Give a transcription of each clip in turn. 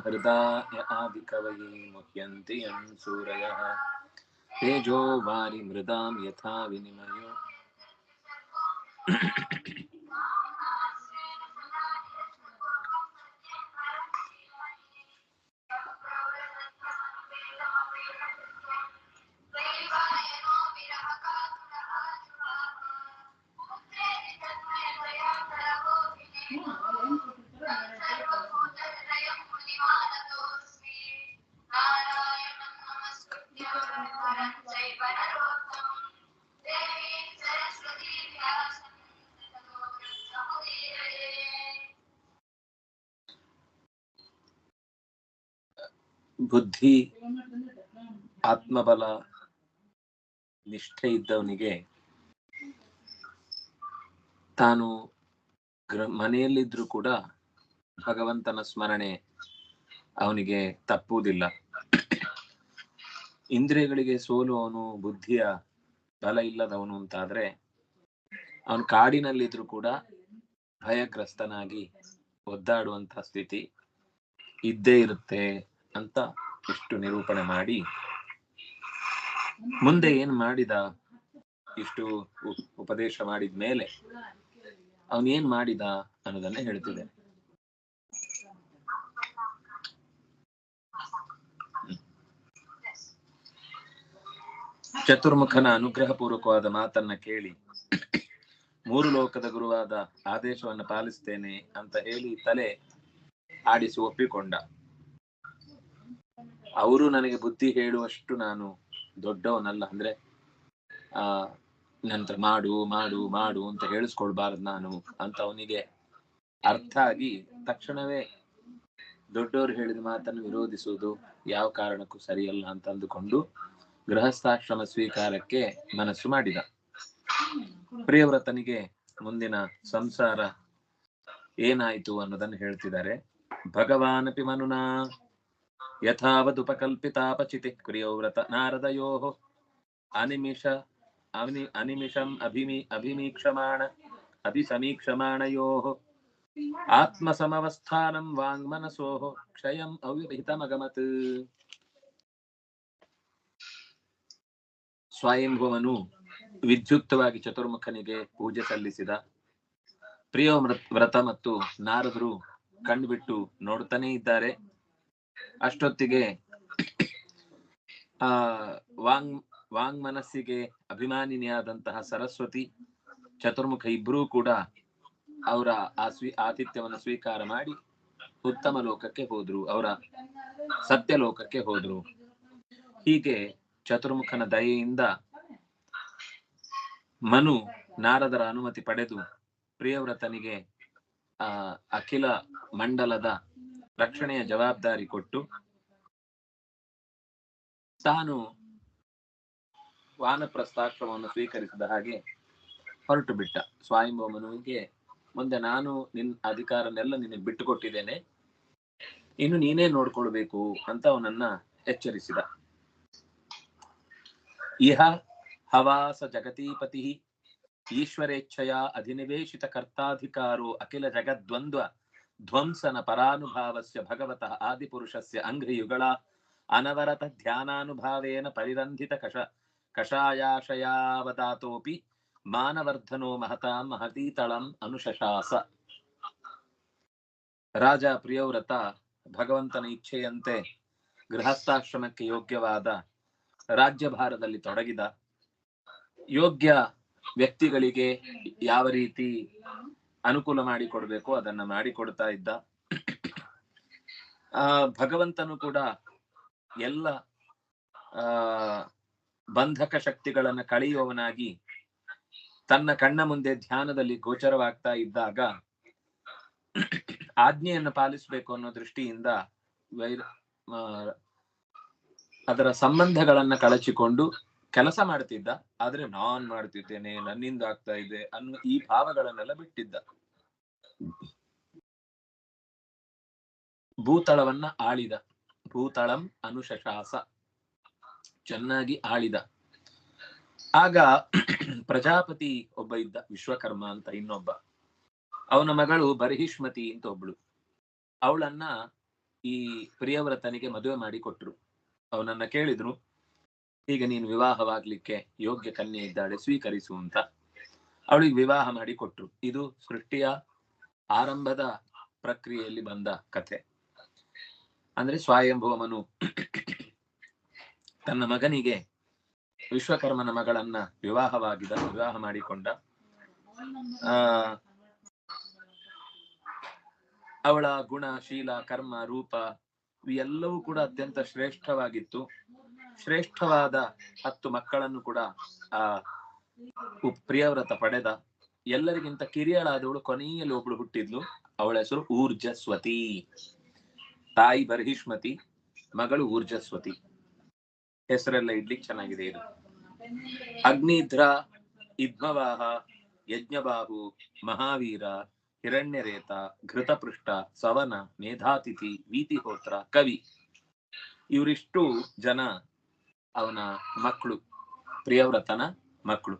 ब्रह्महृदाय आदिकवये मुह्यन्ति यं सूरयः। तेजो वारिमृदां यथा विनिमयो। ಬುದ್ಧಿ, ಆತ್ಮಬಲ, ನಿಷ್ಠೆ ಇದ್ದವನಿಗೆ ತಾನು ಮನೆಯಲ್ಲಿದ್ರೂ ಕೂಡ ಭಗವಂತನ ಸ್ಮರಣೆ ಅವನಿಗೆ ತಪ್ಪುವುದಿಲ್ಲ. ಇಂದ್ರಿಯಗಳಿಗೆ ಸೋಲುವವನು ಬುದ್ಧಿಯ ಬಲ ಇಲ್ಲದವನು ಅಂತಾದ್ರೆ ಅವನು ಕಾಡಿನಲ್ಲಿದ್ರು ಕೂಡ ಭಯಗ್ರಸ್ತನಾಗಿ ಒದ್ದಾಡುವಂತ ಸ್ಥಿತಿ ಇದ್ದೇ ಇರುತ್ತೆ. ಅಂತ ಇಷ್ಟು ನಿರೂಪಣೆ ಮಾಡಿ ಮುಂದೆ ಏನ್ ಮಾಡಿದ? ಇಷ್ಟು ಉಪದೇಶ ಮಾಡಿದ ಮೇಲೆ ಅವನೇನ್ ಮಾಡಿದ ಅನ್ನೋದನ್ನ ಹೇಳ್ತಿದೆ. ಚತುರ್ಮುಖನ ಅನುಗ್ರಹ ಪೂರ್ವಕವಾದ ಮಾತನ್ನ ಕೇಳಿ ಮೂರು ಲೋಕದ ಗುರುವಾದ ಆದೇಶವನ್ನು ಪಾಲಿಸ್ತೇನೆ ಅಂತ ಹೇಳಿ ತಲೆ ಆಡಿಸಿ ಒಪ್ಪಿಕೊಂಡ. ಅವರು ನನಗೆ ಬುದ್ಧಿ ಹೇಳುವಷ್ಟು ನಾನು ದೊಡ್ಡವನಲ್ಲ. ಅಂದ್ರೆ, ಆ, ನಂತರ ಮಾಡು ಮಾಡು ಮಾಡು ಅಂತ ಹೇಳಿಸ್ಕೊಳ್ಬಾರ್ದು ನಾನು ಅಂತ ಅವನಿಗೆ ಅರ್ಥ ಆಗಿ ತಕ್ಷಣವೇ ದೊಡ್ಡವರು ಹೇಳಿದ ಮಾತನ್ನು ವಿರೋಧಿಸುವುದು ಯಾವ ಕಾರಣಕ್ಕೂ ಸರಿಯಲ್ಲ ಅಂತ ಅಂದುಕೊಂಡು ಗೃಹಸ್ಥಾಶ್ರಮ ಸ್ವೀಕಾರಕ್ಕೆ ಮನಸ್ಸು ಮಾಡಿದ. ಪ್ರಿಯವ್ರತನಿಗೆ ಮುಂದಿನ ಸಂಸಾರ ಏನಾಯಿತು ಅನ್ನೋದನ್ನು ಹೇಳ್ತಿದ್ದಾರೆ. ಭಗವಾನಪಿ ಮನುನಾ. ಯಥಾವದುಪಕಲ್ಪಿತಾಪಚಿತಿ ಪ್ರಿಯವ್ರತ ನಾರದಯೋ ಅನಿಮಿಷ ಅನಿ ಅನಿಮಿಷಂ ಅಭಿಮಿ ಅಭಿಮೀಕ್ಷಮಾಣ ಅಭಿಸಮೀಕ್ಷಮಾಣಯೋ ಆತ್ಮಸಮವಸ್ಥಾನಂ ವಾಂಗ್ಮನಸೋ ಕ್ಷಯಂ ಅವ್ಯಭಿಹಿತಮಗಮತ್ ಸ್ವಯಂಭುವನು ವಿದ್ಯುಕ್ತವಾಗಿ ಚತುರ್ಮುಖನಿಗೆ ಪೂಜೆ ಸಲ್ಲಿಸಿದ ಪ್ರಿಯ ವ್ರತ ಮತ್ತು ನಾರದರು ಕಣ್ಬಿಟ್ಟು ನೋಡ್ತಾನೆ ಇದ್ದಾರೆ. ಅಷ್ಟೊತ್ತಿಗೆ, ಆ, ವಾಂಗ್ ವಾಂಗ್ ಮನಸ್ಸಿಗೆ ಅಭಿಮಾನಿನಿಯಾದಂತಹ ಸರಸ್ವತಿ ಚತುರ್ಮುಖ ಇಬ್ಬರೂ ಕೂಡ ಅವರ ಆ ಸ್ವೀ, ಆತಿಥ್ಯವನ್ನು ಸ್ವೀಕಾರ ಮಾಡಿ ಉತ್ತಮ ಲೋಕಕ್ಕೆ ಹೋದ್ರು, ಅವರ ಸತ್ಯ ಲೋಕಕ್ಕೆ ಹೋದ್ರು. ಹೀಗೆ ಚತುರ್ಮುಖನ ದಯೆಯಿಂದ ಮನು ನಾರದರ ಅನುಮತಿ ಪಡೆದು ಪ್ರಿಯವ್ರತನಿಗೆ, ಆ, ಅಖಿಲ ಮಂಡಲದ ರಕ್ಷಣೆಯ ಜವಾಬ್ದಾರಿ ಕೊಟ್ಟು ತಾನು ವಾನಪ್ರಸ್ಥಾಶ್ರಮವನ್ನು ಸ್ವೀಕರಿಸಿದ ಹಾಗೆ ಹೊರಟು ಬಿಟ್ಟ. ಸ್ವಾಯಂಭೋಮನಿಗೆ ಮುಂದೆ ನಾನು ನಿನ್ ಅಧಿಕಾರನೆಲ್ಲ ನಿನಗೆ ಬಿಟ್ಟು ಕೊಟ್ಟಿದ್ದೇನೆ ಇನ್ನು ನೀನೇ ನೋಡ್ಕೊಳ್ಬೇಕು ಅಂತ ಅವನನ್ನ ಎಚ್ಚರಿಸಿದ. ಇಹ ಹವಾಸ ಜಗತೀಪತಿ ಈಶ್ವರೇಚ್ಛೆಯ ಅಧಿನಿವೇಶಿತ ಕರ್ತಾಧಿಕಾರೋ ಅಖಿಲ ಜಗದ್ವಂದ್ವ ಧ್ವಂಸನ ಪರಾನುಭಾವಸ್ಯ ಭಗವತಃ ಆದಿಪುರುಷಸ್ಯ ಅಂಘ್ರಿಯುಗಳ ಅನವರತ ಧ್ಯಾನಾನುಭಾವೇನ ಪರಿರಂಧಿತ ಕಷ ಕಷಾಯಾಶಯಾವದಾತೋಪಿ ಮಾನವರ್ಧನೋ ಮಹತಾಂ ಮಹತೀತಳಂ ಅನುಶಶಾಸ. ರಾಜ ಪ್ರಿಯವ್ರತ, ಭಗವಂತನ ಇಚ್ಛೆಯಂತೆ ಗೃಹಸ್ಥಾಶ್ರಮಕ್ಕೆ ಯೋಗ್ಯವಾದ ರಾಜ್ಯಭಾರದಲ್ಲಿ ತೊಡಗಿದ ಯೋಗ್ಯ ವ್ಯಕ್ತಿಗಳಿಗೆ ಯಾವ ರೀತಿ ಅನುಕೂಲ ಮಾಡಿಕೊಡ್ಬೇಕು ಅದನ್ನ ಮಾಡಿಕೊಡ್ತಾ ಇದ್ದ. ಆ, ಭಗವಂತನು ಕೂಡ ಎಲ್ಲ, ಆ, ಬಂಧಕ ಶಕ್ತಿಗಳನ್ನ ಕಳೆಯುವವನಾಗಿ ತನ್ನ ಕಣ್ಣ ಮುಂದೆ ಧ್ಯಾನದಲ್ಲಿ ಗೋಚರವಾಗ್ತಾ ಇದ್ದಾಗ ಆಜ್ಞೆಯನ್ನು ಪಾಲಿಸಬೇಕು ಅನ್ನೋ ದೃಷ್ಟಿಯಿಂದ ವೈರ ಅದರ ಸಂಬಂಧಗಳನ್ನ ಕಳಚಿಕೊಂಡು ಕೆಲಸ ಮಾಡ್ತಿದ್ದ, ಆದ್ರೆ ನಾನ್ ಮಾಡ್ತಿದ್ದೇನೆ, ನನ್ನಿಂದ ಆಗ್ತಾ ಇದೆ ಅನ್ನೋ ಈ ಭಾವಗಳನ್ನೆಲ್ಲ ಬಿಟ್ಟಿದ್ದ. ಭೂತಳವನ್ನ ಆಳಿದ. ಭೂತಳಂ ಅನುಶಶಾಸ. ಚೆನ್ನಾಗಿ ಆಳಿದ. ಆಗ ಪ್ರಜಾಪತಿ ಒಬ್ಬ ಇದ್ದ, ವಿಶ್ವಕರ್ಮ ಅಂತ ಇನ್ನೊಬ್ಬ. ಅವನ ಮಗಳು ಬರಹಿಷ್ಮತಿ ಅಂತ ಒಬ್ಳು. ಅವಳನ್ನ ಈ ಪ್ರಿಯವ್ರತನಿಗೆ ಮದುವೆ ಮಾಡಿ ಕೊಟ್ರು. ಅವನನ್ನ ಕೇಳಿದ್ರು ಈಗ ನೀನು ವಿವಾಹವಾಗ್ಲಿಕ್ಕೆ ಯೋಗ್ಯ ಕನ್ಯೆ ಇದ್ದಾಳೆ, ಸ್ವೀಕರಿಸು ಅಂತ. ಅವಳಿಗೆ ವಿವಾಹ ಮಾಡಿ ಕೊಟ್ರು. ಇದು ಸೃಷ್ಟಿಯ ಆರಂಭದ ಪ್ರಕ್ರಿಯೆಯಲ್ಲಿ ಬಂದ ಕಥೆ. ಅಂದ್ರೆ ಸ್ವಯಂಭೂಮನು ತನ್ನ ಮಗನಿಗೆ ವಿಶ್ವಕರ್ಮನ ಮಗಳನ್ನ ವಿವಾಹವಾಗಿದ, ವಿವಾಹ ಮಾಡಿಕೊಂಡ. ಆ, ಅವಳ ಗುಣ, ಶೀಲ, ಕರ್ಮ, ರೂಪ ಇವೆಲ್ಲವೂ ಕೂಡ ಅತ್ಯಂತ ಶ್ರೇಷ್ಠವಾಗಿತ್ತು. ಶ್ರೇಷ್ಠವಾದ ಹತ್ತು ಮಕ್ಕಳನ್ನು ಕೂಡ, ಆ ಪ್ರಿಯವ್ರತ ಪಡೆದ. ಎಲ್ಲರಿಗಿಂತ ಕಿರಿಯಳಾದವಳು ಕೊನೆಯಲ್ಲಿ ಒಬ್ಳು ಹುಟ್ಟಿದ್ಲು. ಅವಳ ಹೆಸರು ಊರ್ಜಸ್ವತಿ. ತಾಯಿ ಬರ್ಹಿಷ್ಮತಿ, ಮಗಳು ಊರ್ಜಸ್ವತಿ. ಹೆಸರೆಲ್ಲ ಇಡ್ಲಿಕ್ಕೆ ಚೆನ್ನಾಗಿದೆ ಇದು. ಅಗ್ನಿಧ್ರ, ಇದ್ಮವಾಹ, ಯಜ್ಞಬಾಹು, ಮಹಾವೀರ, ಹಿರಣ್ಯರೇತ, ಘೃತಪೃಷ್ಠ, ಸವನ, ಮೇಧಾತಿಥಿ, ವೀತಿಹೋತ್ರ, ಕವಿ. ಇವರಿಷ್ಟು ಜನ ಅವನ ಮಕ್ಕಳು ಪ್ರಿಯವ್ರತನ ಮಕ್ಕಳು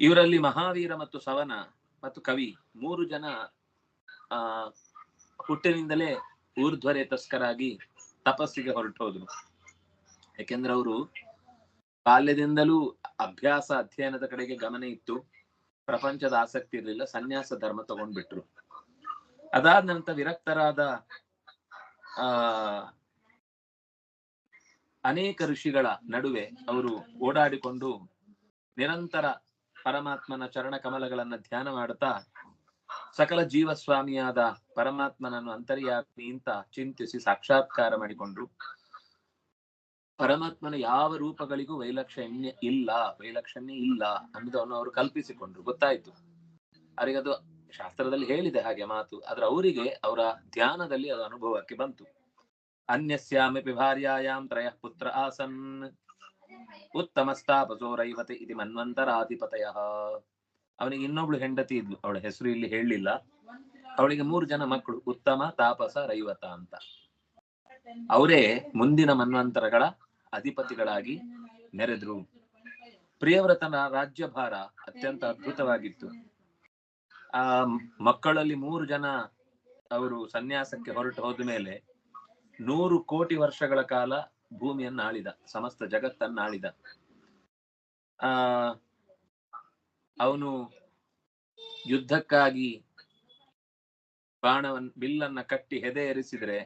ಇವರಲ್ಲಿ ಮಹಾವೀರ ಮತ್ತು ಸವನ ಮತ್ತು ಕವಿ ಮೂರು ಜನ, ಆ, ಹುಟ್ಟಿನಿಂದಲೇ ಊರ್ಧ್ವರೆ ತಸ್ಕರಾಗಿ ತಪಸ್ಸಿಗೆ ಹೊರಟೋದ್ರು. ಯಾಕೆಂದ್ರೆ ಅವರು ಬಾಲ್ಯದಿಂದಲೂ ಅಭ್ಯಾಸ ಅಧ್ಯಯನದ ಕಡೆಗೆ ಗಮನ ಇತ್ತು. ಪ್ರಪಂಚದ ಆಸಕ್ತಿ ಇರಲಿಲ್ಲ, ಸನ್ಯಾಸ ಧರ್ಮ ತಗೊಂಡ್ಬಿಟ್ರು. ಅದಾದ ನಂತರ ವಿರಕ್ತರಾದ, ಆ ಅನೇಕ ಋಷಿಗಳ ನಡುವೆ ಅವರು ಓಡಾಡಿಕೊಂಡು ನಿರಂತರ ಪರಮಾತ್ಮನ ಚರಣ ಕಮಲಗಳನ್ನ ಧ್ಯಾನ ಮಾಡುತ್ತಾ ಸಕಲ ಜೀವಸ್ವಾಮಿಯಾದ ಪರಮಾತ್ಮನನ್ನು ಅಂತರ್ಯಾಮಿ ಅಂತ ಚಿಂತಿಸಿ ಸಾಕ್ಷಾತ್ಕಾರ ಮಾಡಿಕೊಂಡ್ರು. ಪರಮಾತ್ಮನ ಯಾವ ರೂಪಗಳಿಗೂ ವೈಲಕ್ಷಣ್ಯ ಇಲ್ಲ ವೈಲಕ್ಷಣ್ಯ ಇಲ್ಲ ಅನ್ನೋದನ್ನು ಅವರು ಕಲ್ಪಿಸಿಕೊಂಡ್ರು. ಗೊತ್ತಾಯ್ತು. ಅವರಿಗೆ ಅದು ಶಾಸ್ತ್ರದಲ್ಲಿ ಹೇಳಿದೆ ಹಾಗೆ ಮಾತು. ಆದ್ರೆ ಅವರಿಗೆ ಅವರ ಧ್ಯಾನದಲ್ಲಿ ಅದು ಅನುಭವಕ್ಕೆ ಬಂತು. ಅನ್ಯಸ್ಯಾಮಪಿ ಭಾರ್ಯಾಯಾಂ ತ್ರಯ ಪುತ್ರ ಆಸನ್ ಉತ್ತಮಸ್ತಾಪಸೋರೈವತೆ ಇದು ಮನ್ವಂತರಾಧಿಪತಯ ಅವನಿಗೆ ಇನ್ನೊಬ್ಳು ಹೆಂಡತಿ ಇದ್ಲು. ಅವಳ ಹೆಸರು ಇಲ್ಲಿ ಹೇಳಲಿಲ್ಲ ಅವಳಿಗೆ ಮೂರು ಜನ ಮಕ್ಕಳು, ಉತ್ತಮ, ತಾಪಸ, ರೈವತ ಅಂತ. ಅವರೇ ಮುಂದಿನ ಮನ್ವಂತರಗಳ ಅಧಿಪತಿಗಳಾಗಿ ನೆರೆದ್ರು. ಪ್ರಿಯವ್ರತನ ರಾಜ್ಯಭಾರ ಅತ್ಯಂತ ಅದ್ಭುತವಾಗಿತ್ತು. ಆ ಮಕ್ಕಳಲ್ಲಿ ಮೂರು ಜನ ಅವರು ಸನ್ಯಾಸಕ್ಕೆ ಹೊರಟು ಹೋದ ಮೇಲೆ ನೂರು ಕೋಟಿ ವರ್ಷಗಳ ಕಾಲ ಭೂಮಿಯನ್ನು ಆಳಿದ ಸಮಸ್ತ ಜಗತ್ತನ್ನ ಆಳಿದ ಆ, ಅವನು ಯುದ್ಧಕ್ಕಾಗಿ ಬಾಣವನ್, ಬಿಲ್ಲನ್ನ ಕಟ್ಟಿ ಹೆದೆ ಎರಿಸಿದ್ರೆ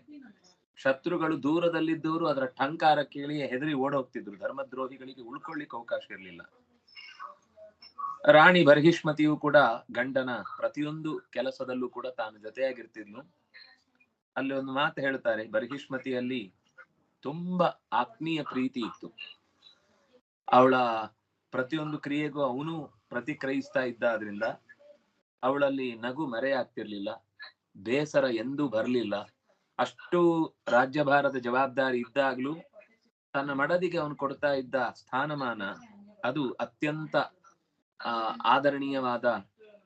ಶತ್ರುಗಳು ದೂರದಲ್ಲಿದ್ದವರು ಅದರ ಠಂಕಾರ ಕೇಳಿ ಹೆದರಿ ಓಡೋಗ್ತಿದ್ರು. ಧರ್ಮದ್ರೋಹಿಗಳಿಗೆ ಉಳ್ಕೊಳ್ಳಿಕ್ಕೆ ಅವಕಾಶ ಇರಲಿಲ್ಲ. ರಾಣಿ ಬರ್ಹಿಷ್ಮತಿಯು ಕೂಡ ಗಂಡನ ಪ್ರತಿಯೊಂದು ಕೆಲಸದಲ್ಲೂ ಕೂಡ ತಾನು ಜೊತೆಯಾಗಿರ್ತಿದ್ಲು. ಅಲ್ಲಿ ಒಂದು ಮಾತು ಹೇಳ್ತಾರೆ, ಬರ್ಹಿಷ್ಮತಿಯಲ್ಲಿ ತುಂಬಾ ಆತ್ಮೀಯ ಪ್ರೀತಿ ಇತ್ತು. ಅವಳ ಪ್ರತಿಯೊಂದು ಕ್ರಿಯೆಗೂ ಅವನು ಪ್ರತಿಕ್ರಿಯಿಸ್ತಾ ಇದ್ದ ಆದ್ರಿಂದ ಅವಳಲ್ಲಿ ನಗು ಮರೆಯಾಗ್ತಿರ್ಲಿಲ್ಲ ಬೇಸರ ಎಂದೂ ಬರಲಿಲ್ಲ. ಅಷ್ಟು ರಾಜ್ಯಭಾರದ ಜವಾಬ್ದಾರಿ ಇದ್ದಾಗ್ಲೂ ತನ್ನ ಮಡದಿಗೆ ಅವನು ಕೊಡ್ತಾ ಇದ್ದ ಸ್ಥಾನಮಾನ ಅದು ಅತ್ಯಂತ ಆದರಣೀಯವಾದ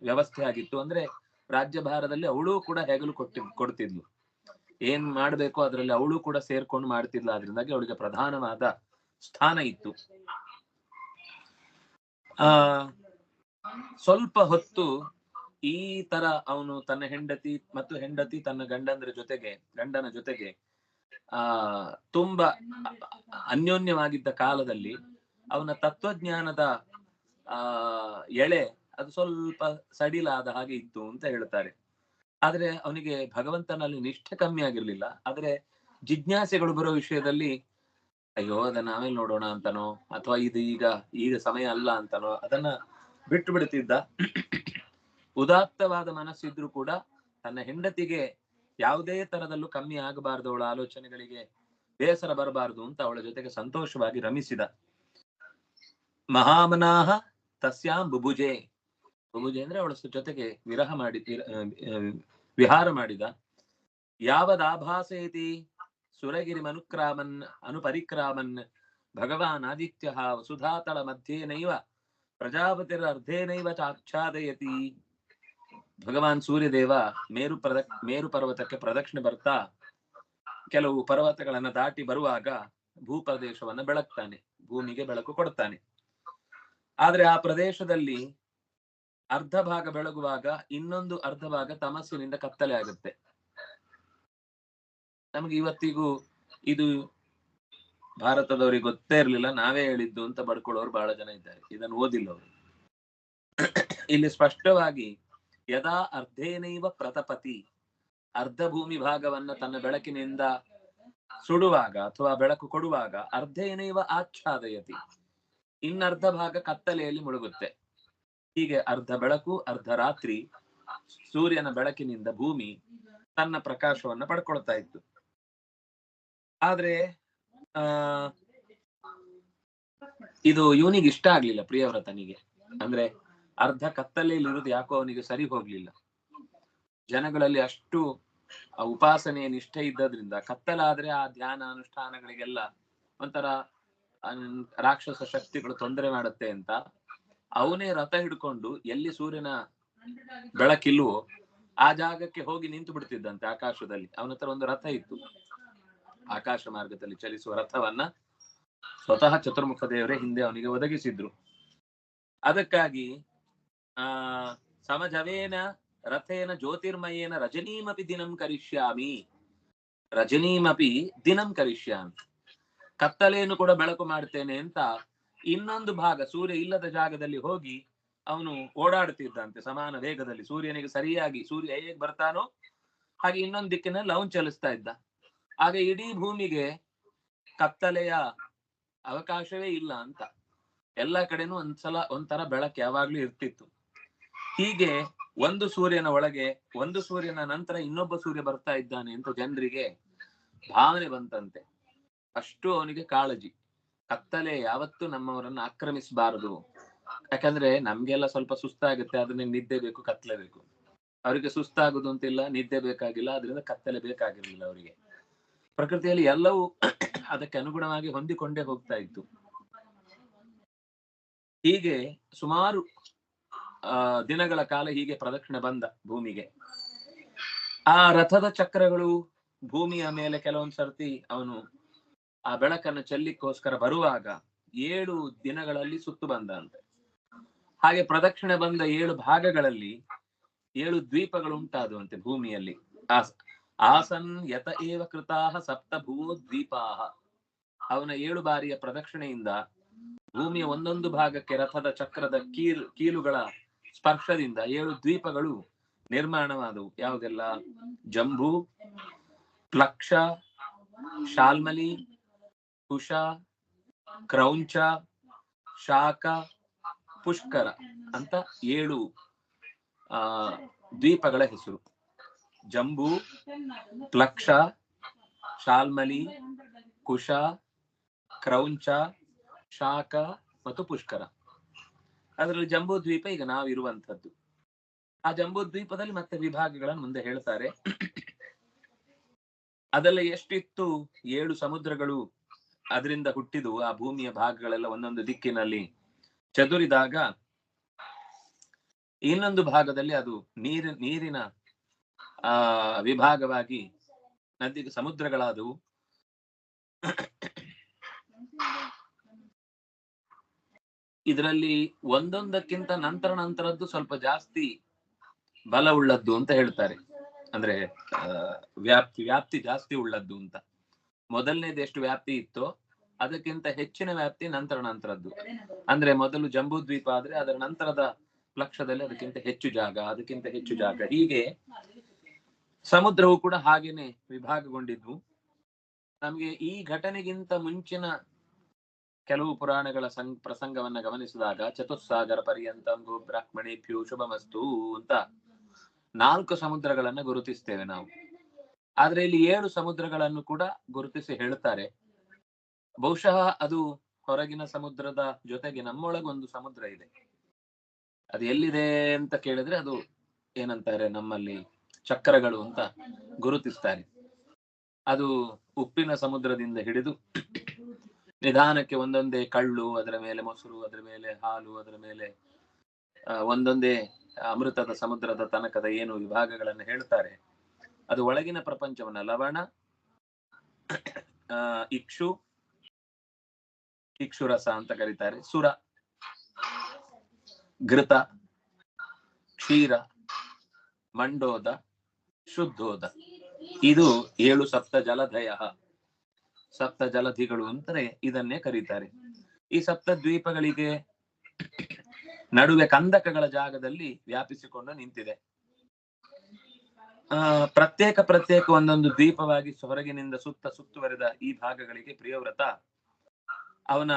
ವ್ಯವಸ್ಥೆ ಆಗಿತ್ತು ಅಂದ್ರೆ ರಾಜ್ಯಭಾರದಲ್ಲಿ ಅವಳು ಕೂಡ ಹೆಗಲು ಕೊಟ್ಟಿ, ಕೊಡ್ತಿದ್ಲು. ಏನ್ ಮಾಡ್ಬೇಕು ಅದ್ರಲ್ಲಿ ಅವಳು ಕೂಡ ಸೇರ್ಕೊಂಡು ಮಾಡ್ತಿಲ್ಲ ಅದರಿಂದಾಗಿ ಅವಳಿಗೆ ಪ್ರಧಾನವಾದ ಸ್ಥಾನ ಇತ್ತು. ಆ, ಸ್ವಲ್ಪ ಹೊತ್ತು ಈ ತರ ಅವನು ತನ್ನ ಹೆಂಡತಿ ಮತ್ತು ಹೆಂಡತಿ ತನ್ನ ಗಂಡಂದ್ರ ಜೊತೆಗೆ, ಗಂಡನ ಜೊತೆಗೆ, ಆ, ತುಂಬಾ ಅನ್ಯೋನ್ಯವಾಗಿದ್ದ ಕಾಲದಲ್ಲಿ ಅವನ ತತ್ವಜ್ಞಾನದ, ಆ, ಎಳೆ ಅದು ಸ್ವಲ್ಪ ಸಡಿಲಾದ ಹಾಗೆ ಇತ್ತು ಅಂತ ಹೇಳ್ತಾರೆ. ಆದ್ರೆ ಅವನಿಗೆ ಭಗವಂತನಲ್ಲಿ ನಿಷ್ಠೆ ಕಮ್ಮಿ ಆಗಿರ್ಲಿಲ್ಲ. ಆದ್ರೆ ಜಿಜ್ಞಾಸೆಗಳು ಬರೋ ವಿಷಯದಲ್ಲಿ, ಅಯ್ಯೋ, ಅದನ್ನ ಆಮೇಲೆ ನೋಡೋಣ ಅಂತನೋ? ಅಥವಾ ಇದು ಈಗ ಈಗ ಸಮಯ ಅಲ್ಲ ಅಂತನೋ? ಅದನ್ನ ಬಿಟ್ಟು ಬಿಡ್ತಿದ್ದ. ಉದಾತ್ತವಾದ ಮನಸ್ಸಿದ್ರು ಕೂಡ ತನ್ನ ಹೆಂಡತಿಗೆ ಯಾವುದೇ ತರದಲ್ಲೂ ಕಮ್ಮಿ ಆಗಬಾರ್ದು. ಅವಳ ಆಲೋಚನೆಗಳಿಗೆ ಬೇಸರ ಬರಬಾರದು ಅಂತ ಅವಳ ಜೊತೆಗೆ ಸಂತೋಷವಾಗಿ ರಮಿಸಿದ. ಮಹಾಮನಾಹ ತಸ್ಯಾಂ ಬುಭುಜೆ. ಬುಭುಜೆ ಅಂದ್ರೆ ಅವಳ ಜೊತೆಗೆ ವಿರಹ ಮಾಡಿ ವಿಹಾರ ಮಾಡಿದ. ಯಾವದಾಭಾಸೇತಿ ಸುರಗಿರಿ ಮನುಕ್ರಾಮನ್ ಅನುಪರಿಕ್ರಾಮನ್ ಭಗವಾನ್ ಆದಿತ್ಯ ವಸುಧಾತಳ ಮಧ್ಯೇನೈವ ಪ್ರಜಾಪತಿರ ಅರ್ಧೇನೈವ ಚಾಚ್ಛಾದಯತಿ. ಭಗವಾನ್ ಸೂರ್ಯದೇವ ಮೇರು ಪ್ರದ, ಮೇರು ಪರ್ವತಕ್ಕೆ ಪ್ರದಕ್ಷಿಣೆ ಬರ್ತಾ, ಕೆಲವು ಪರ್ವತಗಳನ್ನ ದಾಟಿ ಬರುವಾಗ ಭೂಪ್ರದೇಶವನ್ನ ಬೆಳಗ್ತಾನೆ ಭೂಮಿಗೆ ಬೆಳಕು ಕೊಡ್ತಾನೆ. ಆದ್ರೆ ಆ ಪ್ರದೇಶದಲ್ಲಿ ಅರ್ಧ ಭಾಗ ಬೆಳಗುವಾಗ ಇನ್ನೊಂದು ಅರ್ಧ ಭಾಗ ತಮಸ್ಸಿನಿಂದ ಕತ್ತಲೆ ಆಗುತ್ತೆ. ನಮ್ಗೆ ಇವತ್ತಿಗೂ ಇದು ಭಾರತದವರಿಗೆ ಗೊತ್ತೇ ಇರ್ಲಿಲ್ಲ, ನಾವೇ ಹೇಳಿದ್ದು ಅಂತ ಬಡ್ಕೊಳ್ಳೋರು ಬಹಳ ಜನ ಇದ್ದಾರೆ. ಇದನ್ನು ಓದಿಲ್ಲ ಅವರು. ಇಲ್ಲಿ ಸ್ಪಷ್ಟವಾಗಿ ಯದಾ ಅರ್ಧೇನೈವ ಪ್ರತಪತಿ ಅರ್ಧ ಭೂಮಿ ಭಾಗವನ್ನ ತನ್ನ ಬೆಳಕಿನಿಂದ ಸುಡುವಾಗ ಅಥವಾ ಬೆಳಕು ಕೊಡುವಾಗ ಅರ್ಧೇನೈವ ಆಚ್ಛಾದಯತಿ. ಇನ್ನರ್ಧ ಭಾಗ ಕತ್ತಲೆಯಲ್ಲಿ ಮುಳುಗುತ್ತೆ. ಹೀಗೆ ಅರ್ಧ ಬೆಳಕು, ಅರ್ಧ ರಾತ್ರಿ ಸೂರ್ಯನ ಬೆಳಕಿನಿಂದ ಭೂಮಿ ತನ್ನ ಪ್ರಕಾಶವನ್ನ ಪಡ್ಕೊಳ್ತಾ ಇತ್ತು. ಆದ್ರೆ, ಆ, ಇದು ಇವನಿಗೆ ಇಷ್ಟ ಆಗ್ಲಿಲ್ಲ ಪ್ರಿಯವ್ರತನಿಗೆ ಅಂದ್ರೆ ಅರ್ಧ ಕತ್ತಲೆಯಲ್ಲಿ ಇರೋದು ಯಾಕೋ ಅವನಿಗೆ ಸರಿ ಹೋಗ್ಲಿಲ್ಲ. ಜನಗಳಲ್ಲಿ ಅಷ್ಟು ಉಪಾಸನೆ ನಿಷ್ಠೆ ಇದ್ದದ್ರಿಂದ ಕತ್ತಲಾದ್ರೆ ಆ ಧ್ಯಾನ ಅನುಷ್ಠಾನಗಳಿಗೆಲ್ಲ ಒಂಥರ ರಾಕ್ಷಸ ಶಕ್ತಿಗಳು ತೊಂದರೆ ಮಾಡುತ್ತೆ ಅಂತ ಅವನೇ ರಥ ಹಿಡ್ಕೊಂಡು ಎಲ್ಲಿ ಸೂರ್ಯನ ಬೆಳಕಿಲ್ವೋ ಆ ಜಾಗಕ್ಕೆ ಹೋಗಿ ನಿಂತು ಬಿಡ್ತಿದ್ದಂತೆ ಆಕಾಶದಲ್ಲಿ. ಅವನ ಹತ್ರ ಒಂದು ರಥ ಇತ್ತು. ಆಕಾಶ ಮಾರ್ಗದಲ್ಲಿ ಚಲಿಸುವ ರಥವನ್ನ ಸ್ವತಃ ಚತುರ್ಮುಖ ದೇವರೇ ಹಿಂದೆ ಅವನಿಗೆ ಒದಗಿಸಿದ್ರು. ಅದಕ್ಕಾಗಿ ಆ ಸಮಜವೇನ ರಥೇನ ಜ್ಯೋತಿರ್ಮಯೇನ ರಜನೀಮಪಿ ದಿನಂ ಕರಿಷ್ಯಾಮಿ. ರಜನೀಮಪಿ ದಿನಂ ಕರಿಷ್ಯಾಮಿ. ಕತ್ತಲೆಯನ್ನು ಕೂಡ ಬೆಳಕು ಮಾಡ್ತೇನೆ ಅಂತ ಇನ್ನೊಂದು ಭಾಗ ಸೂರ್ಯ ಇಲ್ಲದ ಜಾಗದಲ್ಲಿ ಹೋಗಿ ಅವನು ಓಡಾಡ್ತಿದ್ದಂತೆ ಸಮಾನ ವೇಗದಲ್ಲಿ. ಸೂರ್ಯನಿಗೆ ಸರಿಯಾಗಿ ಸೂರ್ಯ ಹೇಗೆ ಬರ್ತಾನೋ ಹಾಗೆ ಇನ್ನೊಂದು ದಿಕ್ಕಿನಲ್ಲಿ ಅವನು ಚಲಿಸ್ತಾ ಇದ್ದ. ಆಗ ಇಡೀ ಭೂಮಿಗೆ ಕತ್ತಲೆಯ ಅವಕಾಶವೇ ಇಲ್ಲ ಅಂತ. ಎಲ್ಲ ಕಡೆನೂ ಒಂದ್ಸಲ ಒಂಥರ ಬೆಳಕು ಯಾವಾಗ್ಲೂ ಇರ್ತಿತ್ತು. ಹೀಗೆ ಒಂದು ಸೂರ್ಯನ ಒಳಗೆ ಒಂದು ಸೂರ್ಯನ ನಂತರ ಇನ್ನೊಬ್ಬ ಸೂರ್ಯ ಬರ್ತಾ ಇದ್ದಾನೆ ಅಂತ ಜನರಿಗೆ ಭಾವನೆ ಬಂತಂತೆ. ಅಷ್ಟು ಅವನಿಗೆ ಕಾಳಜಿ. ಕತ್ತಲೆ ಯಾವತ್ತು ನಮ್ಮವರನ್ನ ಆಕ್ರಮಿಸಬಾರದು. ಯಾಕಂದ್ರೆ ನಮ್ಗೆಲ್ಲ ಸ್ವಲ್ಪ ಸುಸ್ತಾಗುತ್ತೆ ಅದನ್ನ ನಿದ್ದೆ ಬೇಕು, ಕತ್ತಲೆ ಬೇಕು. ಅವರಿಗೆ ಸುಸ್ತಾಗುದು ಅಂತಿಲ್ಲ, ನಿದ್ದೆ ಬೇಕಾಗಿಲ್ಲ ಅದರಿಂದ ಕತ್ತಲೆ ಬೇಕಾಗಿರ್ಲಿಲ್ಲ ಅವರಿಗೆ. ಪ್ರಕೃತಿಯಲ್ಲಿ ಎಲ್ಲವೂ ಅದಕ್ಕೆ ಅನುಗುಣವಾಗಿ ಹೊಂದಿಕೊಂಡೇ ಹೋಗ್ತಾ ಇತ್ತು. ಹೀಗೆ ಸುಮಾರು ದಿನಗಳ ಕಾಲ ಹೀಗೆ ಪ್ರದಕ್ಷಿಣೆ ಬಂದ ಭೂಮಿಗೆ. ಆ ರಥದ ಚಕ್ರಗಳು ಭೂಮಿಯ ಮೇಲೆ ಕೆಲವೊಂದ್ ಸರ್ತಿ ಅವನು ಆ ಬೆಳಕನ್ನು ಚೆಲ್ಲಿಕ್ಕೋಸ್ಕರ ಬರುವಾಗ ಏಳು ದಿನಗಳಲ್ಲಿ ಸುತ್ತು ಬಂದ ಅಂತೆ ಹಾಗೆ ಪ್ರದಕ್ಷಿಣೆ ಬಂದ ಏಳು ಭಾಗಗಳಲ್ಲಿ ಏಳು ದ್ವೀಪಗಳು ಉಂಟಾದುವಂತೆ ಭೂಮಿಯಲ್ಲಿ. ಆಸ್- ಆಸನ್ ಯತ ಏವ ಕೃತಾಹ ಸಪ್ತ ಭೂ ದ್ವೀಪಾಹ. ಅವನ ಏಳು ಬಾರಿಯ ಪ್ರದಕ್ಷಿಣೆಯಿಂದ ಭೂಮಿಯ ಒಂದೊಂದು ಭಾಗಕ್ಕೆ ರಥದ ಚಕ್ರದ ಕೀಲು ಕೀಲುಗಳ ಸ್ಪರ್ಶದಿಂದ ಏಳು ದ್ವೀಪಗಳು ನಿರ್ಮಾಣವಾದವು. ಯಾವುದೆಲ್ಲ? ಜಂಬು ಪ್ಲಕ್ಷ ಶಾಲ್ಮಲಿ ಕುಶ ಕ್ರೌಂಚ, ಶಾಖ, ಪುಷ್ಕರ ಅಂತ ಏಳು, ಆ, ದ್ವೀಪಗಳ ಹೆಸರು. ಜಂಬೂ, ಪ್ಲಕ್ಷ, ಶಾಲ್ಮಲಿ ಕುಶ ಕ್ರೌಂಚ, ಶಾಖ ಮತ್ತು ಪುಷ್ಕರ. ಅದರಲ್ಲಿ ಜಂಬೂ ದ್ವೀಪ ಈಗ ನಾವಿರುವಂತದ್ದು ಆ ಜಂಬೂ ದ್ವೀಪದಲ್ಲಿ ಮತ್ತೆ ವಿಭಾಗಗಳನ್ನು ಮುಂದೆ ಹೇಳ್ತಾರೆ. ಅದೆಲ್ಲ ಎಷ್ಟಿತ್ತು? ಏಳು ಸಮುದ್ರಗಳು. ಅದರಿಂದ ಹುಟ್ಟಿದು ಆ ಭೂಮಿಯ ಭಾಗಗಳೆಲ್ಲ ಒಂದೊಂದು ದಿಕ್ಕಿನಲ್ಲಿ ಚದುರಿದಾಗ ಇನ್ನೊಂದು ಭಾಗದಲ್ಲಿ ಅದು ನೀರ ನೀರಿನ, ಆ, ವಿಭಾಗವಾಗಿ ನದಿ ಸಮುದ್ರಗಳಾದವು. ಇದರಲ್ಲಿ ಒಂದೊಂದಕ್ಕಿಂತ ನಂತರ ನಂತರದ್ದು ಸ್ವಲ್ಪ ಜಾಸ್ತಿ ಬಲ ಉಳ್ಳದ್ದು ಅಂತ ಹೇಳ್ತಾರೆ. ಅಂದ್ರೆ ವ್ಯಾಪ್ತಿ ವ್ಯಾಪ್ತಿ ಜಾಸ್ತಿ ಉಳ್ಳದ್ದು ಅಂತ. ಮೊದಲನೇದು ಎಷ್ಟು ವ್ಯಾಪ್ತಿ ಇತ್ತೋ ಅದಕ್ಕಿಂತ ಹೆಚ್ಚಿನ ವ್ಯಾಪ್ತಿ ನಂತರ ನಂತರದ್ದು. ಅಂದ್ರೆ ಮೊದಲು ಜಂಬೂ ದ್ವೀಪ ಆದ್ರೆ ಅದರ ನಂತರದ ಲಕ್ಷದಲ್ಲಿ ಅದಕ್ಕಿಂತ ಹೆಚ್ಚು ಜಾಗ, ಅದಕ್ಕಿಂತ ಹೆಚ್ಚು ಜಾಗ. ಹೀಗೆ ಸಮುದ್ರವು ಕೂಡ ಹಾಗೇನೆ ವಿಭಾಗಗೊಂಡಿದ್ವು. ನಮ್ಗೆ ಈ ಘಟನೆಗಿಂತ ಮುಂಚಿನ ಕೆಲವು ಪುರಾಣಗಳ ಸಂ, ಪ್ರಸಂಗವನ್ನ ಗಮನಿಸಿದಾಗ ಚತುಸ್ಸಾಗರ ಪರ್ಯಂತ ಬ್ರಾಹ್ಮಣಿ ಪ್ಯೂ ಶುಭಮಸ್ತು ಅಂತ ನಾಲ್ಕು ಸಮುದ್ರಗಳನ್ನ ಗುರುತಿಸ್ತೇವೆ ನಾವು. ಆದ್ರೆ ಇಲ್ಲಿ ಏಳು ಸಮುದ್ರಗಳನ್ನು ಕೂಡ ಗುರುತಿಸಿ ಹೇಳ್ತಾರೆ ಬಹುಶಃ ಅದು ಹೊರಗಿನ ಸಮುದ್ರದ ಜೊತೆಗೆ ನಮ್ಮೊಳಗೊಂದು ಸಮುದ್ರ ಇದೆ. ಅದು ಎಲ್ಲಿದೆ ಅಂತ ಕೇಳಿದ್ರೆ ಅದು ಏನಂತಾರೆ ನಮ್ಮಲ್ಲಿ ಚಕ್ರಗಳು ಅಂತ ಗುರುತಿಸ್ತಾರೆ. ಅದು ಉಪ್ಪಿನ ಸಮುದ್ರದಿಂದ ಹಿಡಿದು ನಿಧಾನಕ್ಕೆ ಒಂದೊಂದೇ ಕಳ್ಳು, ಅದರ ಮೇಲೆ ಮೊಸರು, ಅದರ ಮೇಲೆ ಹಾಲು, ಅದರ ಮೇಲೆ ಒಂದೊಂದೇ ಅಮೃತದ ಸಮುದ್ರದ ತನಕದ ಏನು ವಿಭಾಗಗಳನ್ನು ಹೇಳ್ತಾರೆ. ಅದು ಒಳಗಿನ ಪ್ರಪಂಚವನ್ನ ಲವಣ ಇಕ್ಷು ಇಕ್ಷುರಸ ಅಂತ ಕರೀತಾರೆ. ಸುರ, ಘೃತ, ಕ್ಷೀರ, ಮಂಡೋದ, ಶುದ್ಧೋದ. ಇದು ಏಳು ಸಪ್ತ ಜಲಧಯ ಸಪ್ತ ಜಲಧಿಗಳು ಅಂತಾರೆ, ಇದನ್ನೇ ಕರೀತಾರೆ. ಈ ಸಪ್ತ ದ್ವೀಪಗಳಿಗೆ ನಡುವೆ ಕಂದಕಗಳ ಜಾಗದಲ್ಲಿ ವ್ಯಾಪಿಸಿಕೊಂಡು ನಿಂತಿದೆ. ಆ, ಪ್ರತ್ಯೇಕ ಪ್ರತ್ಯೇಕ ಒಂದೊಂದು ದ್ವೀಪವಾಗಿ ಹೊರಗಿನಿಂದ ಸುತ್ತ ಸುತ್ತುವರೆದ ಈ ಭಾಗಗಳಿಗೆ ಪ್ರಿಯವ್ರತ. ಅವನ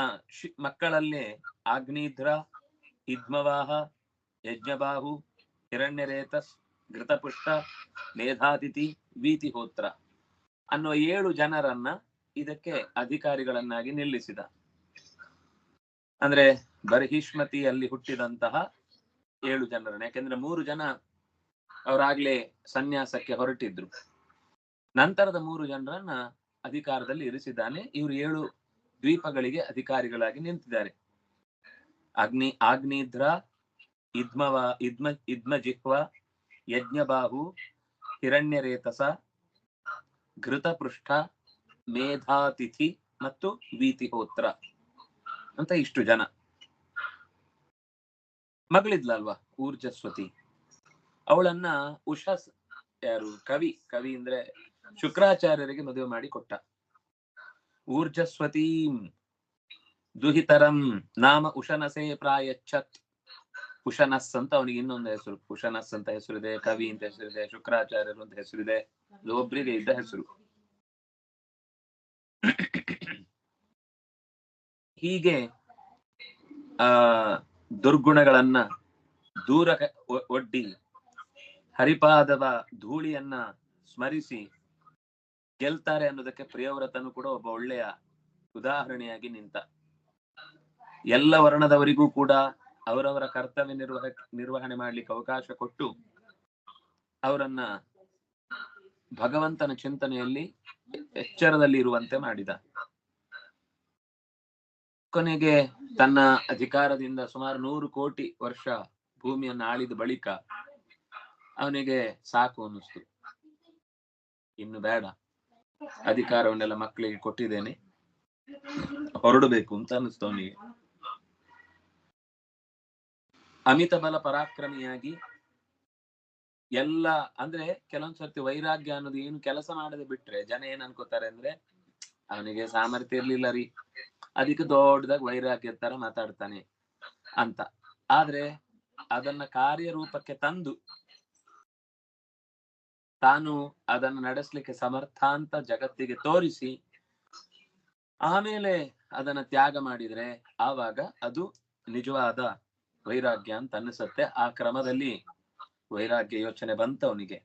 ಮಕ್ಕಳಲ್ಲೇ ಆಗ್ನೇಧ್ರ ಇದ್ಮವಾಹ, ಯಜ್ಞಬಾಹು, ಹಿರಣ್ಯರೇತಸ್, ಘೃತಪುಷ್ಟ, ಮೇಧಾತಿಥಿ, ವೀತಿಹೋತ್ರ ಅನ್ನುವ ಏಳು ಜನರನ್ನ ಇದಕ್ಕೆ ಅಧಿಕಾರಿಗಳನ್ನಾಗಿ ನಿಲ್ಲಿಸಿದ. ಅಂದ್ರೆ ಬರ್ಹಿಷ್ಮತಿಯಲ್ಲಿ ಹುಟ್ಟಿದಂತಹ ಏಳು ಜನರನ್ನ. ಯಾಕೆಂದ್ರೆ ಮೂರು ಜನ ಅವರಾಗ್ಲೇ ಸನ್ಯಾಸಕ್ಕೆ ಹೊರಟಿದ್ರು. ನಂತರದ ಮೂರು ಜನರನ್ನ ಅಧಿಕಾರದಲ್ಲಿ ಇರಿಸಿದ್ದಾನೆ. ಇವರು ಏಳು ದ್ವೀಪಗಳಿಗೆ ಅಧಿಕಾರಿಗಳಾಗಿ ನಿಂತಿದ್ದಾರೆ. ಅಗ್ನಿ ಆಗ್ನೇಧ್ರ ಇದ್ಮವ, ಇದ್ಮ ಇದ್ಮಜಿಹ್ವ ಯಜ್ಞಬಾಹು, ಹಿರಣ್ಯರೇತಸ, ಘೃತಪೃಷ್ಠ, ಮೇಧಾತಿಥಿ ಮತ್ತು ವೀತಿಹೋತ್ರ ಅಂತ ಇಷ್ಟು ಜನ. ಮಗಳಿದ್ಲಲ್ವಾ? ಊರ್ಜಸ್ವತಿ. ಅವಳನ್ನ ಉಷಾ ಯಾರು ಕವಿ ಕವಿ ಅಂದ್ರೆ ಶುಕ್ರಾಚಾರ್ಯರಿಗೆ ಮದುವೆ ಮಾಡಿ ಕೊಟ್ಟ. ಊರ್ಜಸ್ವತೀಂ ದುಹಿತರಂ ನಾಮ ಉಷನಸೆ ಪ್ರಾಯಚ್ಛತ್. ಉಷನಸ್ ಅಂತ ಅವನಿಗೆ ಇನ್ನೊಂದು ಹೆಸರು. ಉಷನಸ್ ಅಂತ ಹೆಸರಿದೆ, ಕವಿ ಅಂತ ಹೆಸರಿದೆ, ಶುಕ್ರಾಚಾರ್ಯರು ಅಂತ ಹೆಸರಿದೆ ಒಬ್ರಿಗೆ ಇದ್ದ ಹೆಸರು. ಹೀಗೆ, ಆ, ದುರ್ಗುಣಗಳನ್ನ ದೂರ ಒಡ್ಡಿ ಹರಿಪಾದವ ಧೂಳಿಯನ್ನ ಸ್ಮರಿಸಿ ಗೆಲ್ತಾರೆ ಅನ್ನೋದಕ್ಕೆ ಪ್ರಿಯವ್ರತನು ಕೂಡ ಒಬ್ಬ ಒಳ್ಳೆಯ ಉದಾಹರಣೆಯಾಗಿ ನಿಂತ. ಎಲ್ಲ ವರ್ಣದವರಿಗೂ ಕೂಡ ಅವರವರ ಕರ್ತವ್ಯ ನಿರ್ವಹ ನಿರ್ವಹಣೆ ಮಾಡ್ಲಿಕ್ಕೆ ಅವಕಾಶ ಕೊಟ್ಟು ಅವರನ್ನ ಭಗವಂತನ ಚಿಂತನೆಯಲ್ಲಿ ಎಚ್ಚರದಲ್ಲಿ ಇರುವಂತೆ ಮಾಡಿದ. ಕೊನೆಗೆ ತನ್ನ ಅಧಿಕಾರದಿಂದ ಸುಮಾರು ನೂರು ಕೋಟಿ ವರ್ಷ ಭೂಮಿಯನ್ನು ಆಳಿದ ಬಳಿಕ ಅವನಿಗೆ ಸಾಕು ಅನ್ನಿಸ್ತು. ಇನ್ನು ಬೇಡ. ಅಧಿಕಾರವನ್ನೆಲ್ಲ ಮಕ್ಕಳಿಗೆ ಕೊಟ್ಟಿದ್ದೇನೆ. ಹೊರಡಬೇಕು ಅಂತ ಅನ್ನಿಸ್ತು ಅವನಿಗೆ. ಅಮಿತ ಬಲ ಪರಾಕ್ರಮಿಯಾಗಿ ಎಲ್ಲ, ಅಂದ್ರೆ ಕೆಲವೊಂದ್ ಸರ್ತಿ ವೈರಾಗ್ಯ ಅನ್ನೋದು ಏನು ಕೆಲಸ ಮಾಡದೆ ಬಿಟ್ರೆ ಜನ ಏನ್ ಅನ್ಕೋತಾರೆ ಅಂದ್ರೆ ಅವನಿಗೆ ಸಾಮರ್ಥ್ಯ ಇರ್ಲಿಲ್ಲ ರೀ. ಅದಕ್ಕೆ ದೊಡ್ಡದಾಗ ವೈರಾಗ್ಯ ತರ ಮಾತಾಡ್ತಾನೆ ಅಂತ. ಆದ್ರೆ ಅದನ್ನ ಕಾರ್ಯರೂಪಕ್ಕೆ ತಂದು ತಾನು ಅದನ್ನು ನಡೆಸಲಿಕ್ಕೆ ಸಮರ್ಥ ಅಂತ ಜಗತ್ತಿಗೆ ತೋರಿಸಿ, ಆಮೇಲೆ ಅದನ್ನ ತ್ಯಾಗ ಮಾಡಿದ್ರೆ ಆವಾಗ ಅದು ನಿಜವಾದ ವೈರಾಗ್ಯ ಅಂತ ಅನ್ನಿಸುತ್ತೆ. ಆ ಕ್ರಮದಲ್ಲಿ ವೈರಾಗ್ಯ ಯೋಚನೆ ಬಂತ ಅವನಿಗೆ